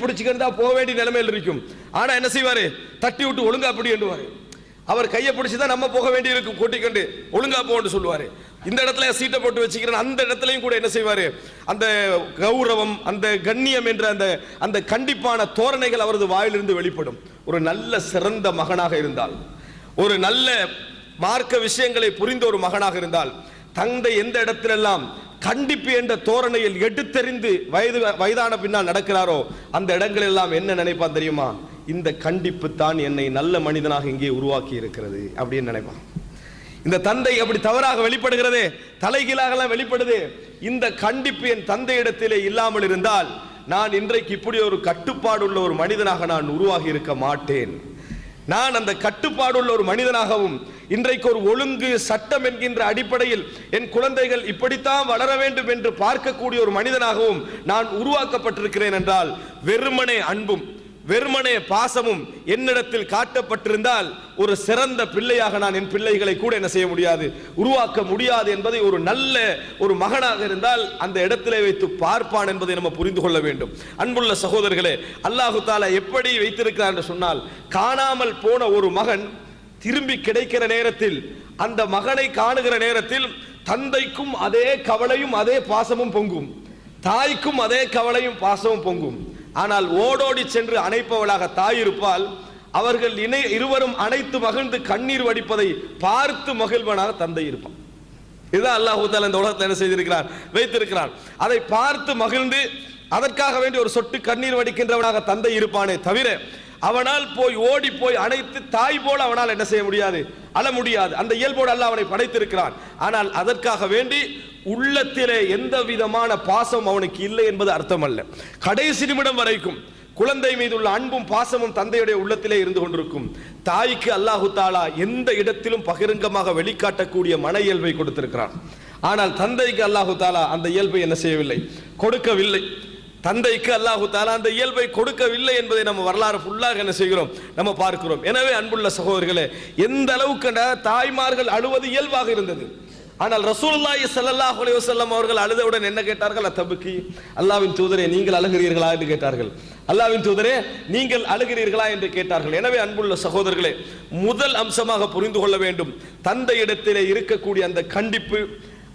பிடிச்சிக்கிட்டு போக வேண்டிய நிலைமையில் இருக்கும். ஆனா என்ன செய்வாரு? தட்டி விட்டு ஒழுங்கா அப்படி என்றுவாரு அவர் கையை பிடிச்சி தான் நம்ம போக வேண்டி இருக்கும் கூட்டிக்கொண்டு ஒழுங்கா போன்னு சொல்லுவார். இந்த இடத்துல சீட்டை போட்டு வச்சுக்கிறேன் அந்த இடத்துலையும் கூட என்ன செய்வாரு? அந்த கௌரவம் அந்த கண்ணியம் என்ற அந்த அந்த கண்டிப்பான தோரணைகள் அவரது வாயிலிருந்து வெளிப்படும். ஒரு நல்ல சிறந்த மகனாக இருந்தால் ஒரு நல்ல மார்க்க விஷயங்களை புரிந்த ஒரு மகனாக இருந்தால் தந்தை எந்த இடத்திலெல்லாம் கண்டிப்பு என்ற தோரணையில் எடுத்தெறிந்து வயது வயதான பின்னால் நடக்கிறாரோ அந்த இடங்கள் எல்லாம் என்ன நினைப்பான் தெரியுமா? இந்த கண்டிப்பு தான் என்னை நல்ல மனிதனாக இங்கே உருவாக்கி இருக்கிறது அப்படின்னு நினைப்பான். இந்த தந்தை அப்படி தவறாக வெளிப்படுகிறதே தலைகீழாகலாம் வெளிப்படுது. இந்த கண்டிப்பு என் தந்தையிடத்திலே இல்லாமல் இருந்தால் நான் இன்றைக்கு இப்படி ஒரு கட்டுப்பாடு உள்ள ஒரு மனிதனாக நான் உருவாகி இருக்க மாட்டேன். நான் அந்த கட்டுப்பாடுள்ள ஒரு மனிதனாகவும் இன்றைக்கு ஒரு ஒழுங்கு சட்டம் என்கின்ற அடிப்படையில் என் குழந்தைகள் இப்படித்தான் வளர வேண்டும் என்று பார்க்கக்கூடிய ஒரு மனிதனாகவும் நான் உருவாக்கப்பட்டிருக்கிறேன் என்றால் வெறுமனே அன்பும் வெறுமனே பாசமும் என்னிடத்தில் காட்டப்பட்டிருந்தால் ஒரு சிறந்த பிள்ளையாக நான் என் பிள்ளைகளை கூட என்ன செய்ய முடியாது உருவாக்க முடியாது என்பதை ஒரு நல்ல ஒரு மகனாக இருந்தால் அந்த இடத்திலே வைத்து பார்ப்பான் என்பதை நம்ம புரிந்து கொள்ள வேண்டும். அன்புள்ள சகோதரர்களே அல்லாஹு தாலா எப்படி வைத்திருக்கிறார் என்று சொன்னால் காணாமல் போன ஒரு மகன் திரும்பி கிடைக்கிற நேரத்தில் அந்த மகனை காணுகிற நேரத்தில் தந்தைக்கும் அதே கவலையும் அதே பாசமும் பொங்கும். தாய்க்கும் அதே கவலையும் பாசமும் பொங்கும். ஆனால் ஓடோடி சென்று அணைப்பவளாக தாய் இருப்பால் அவர்கள் இணை இருவரும் அனைத்து மகிழ்ந்து கண்ணீர் வடிப்பதை பார்த்து மகிழ்வனாக தந்தை இருப்பான். இதுதான் அல்லாஹூ தாலா இந்த உலகத்தில் என்ன செய்திருக்கிறார்? வைத்திருக்கிறார். அதை பார்த்து மகிழ்ந்து அதற்காக வேண்டி ஒரு சொட்டு கண்ணீர் வடிக்கின்றவனாக தந்தை இருப்பானே தவிர அவனால் போய் ஓடி போய் அனைத்து தாய் போல அவனால் என்ன செய்ய முடியாது அழ முடியாது. அந்த இயல்போடு அல்ல அவனை படைத்திருக்கிறான். ஆனால் அதற்காக வேண்டி உள்ளத்திலே எந்த விதமான பாசம் அவனுக்கு இல்லை என்பது அர்த்தம் அல்ல கடைசி நிமிடம் வரைக்கும் குழந்தை மீது உள்ள அன்பும் பாசமும் தந்தையுடைய உள்ளத்திலே இருந்து கொண்டிருக்கும். தாய்க்கு அல்லாஹு தாலா எந்த இடத்திலும் பகிரங்கமாக வெளிக்காட்டக்கூடிய மன இயல்பை கொடுத்திருக்கிறான். ஆனால் தந்தைக்கு அல்லாஹு தாலா அந்த இயல்பை என்ன செய்யவில்லை கொடுக்கவில்லை. தந்தைக்கு அல்லாஹு தாலா அந்த இயல்பை கொடுக்கவில்லை என்பதை நம்ம வரலாறு ஃபுல்லாக என்ன செய்கிறோம்? நம்ம பார்க்கிறோம். எனவே அன்புள்ள சகோதரர்களே எந்த அளவுக்கு தாய்மார்கள் அழுவது இயல்பாக இருந்தது? ஆனால் ரசூலுல்லாஹி சல்லாஹ் அலைஹி வஸல்லம் அவர்கள் அழுதவுடன் என்ன கேட்டார்கள்? அத்தபுக்கி அல்லாஹ்வின் தூதரே நீங்கள் அழுகிறீர்களா? என்று கேட்டார்கள். அல்லாஹ்வின் தூதரே நீங்கள் அழுகிறீர்களா? என்று கேட்டார்கள். எனவே அன்புள்ள சகோதரர்களே முதல் அம்சமாக புரிந்து கொள்ள வேண்டும். தந்தை இடத்திலே இருக்கக்கூடிய அந்த கண்டிப்பு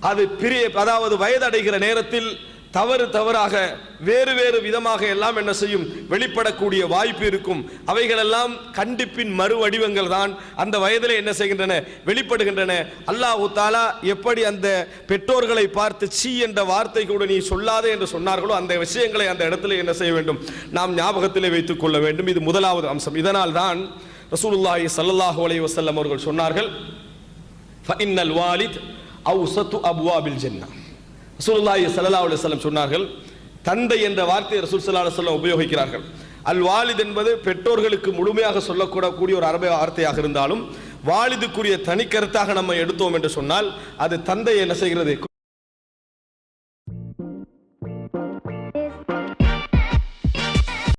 அது பிரிய அதாவது வயதடைகிற நேரத்தில் தவறு தவறாக வேறு வேறு விதமாக எல்லாம் என்ன செய்யும்? வெளிப்படக்கூடிய வாய்ப்பு இருக்கும். அவைகளெல்லாம் கண்டிப்பின் மறு வடிவங்கள் தான். அந்த வயதில் என்ன செய்கின்றன? வெளிப்படுகின்றன. அல்லாஹு தாலா எப்படி அந்த பெற்றோர்களை பார்த்து சீ என்ற வார்த்தை கூட நீ சொல்லாதே என்று சொன்னார்களோ அந்த விஷயங்களை அந்த இடத்துல என்ன செய்ய வேண்டும்? நாம் ஞாபகத்திலே வைத்துக் கொள்ள வேண்டும். இது முதலாவது அம்சம். இதனால் தான் ரசூலுல்லாஹி சல்லாஹூ அலைஹி வசல்லம் அவர்கள் சொன்னார்கள் ஃபஇன்னல் வாலித் அவுசத்து அபுவாபில் ஜென்னா. ரசூலுல்லாஹி சல்லா அலைஹி சொன்னார்கள் தந்தை என்ற வார்த்தையை ரசூல் சல்லா அலைஹி உபயோகிக்கிறார்கள். அல் வாலித் என்பது பெற்றோர்களுக்கு முழுமையாக சொல்லக்கூடக்கூடிய ஒரு அரபை வார்த்தையாக இருந்தாலும் வாலிதுக்குரிய தனிக்கருத்தாக நம்ம எடுத்தோம் என்று சொன்னால் அது தந்தை என்ன செய்கிறது?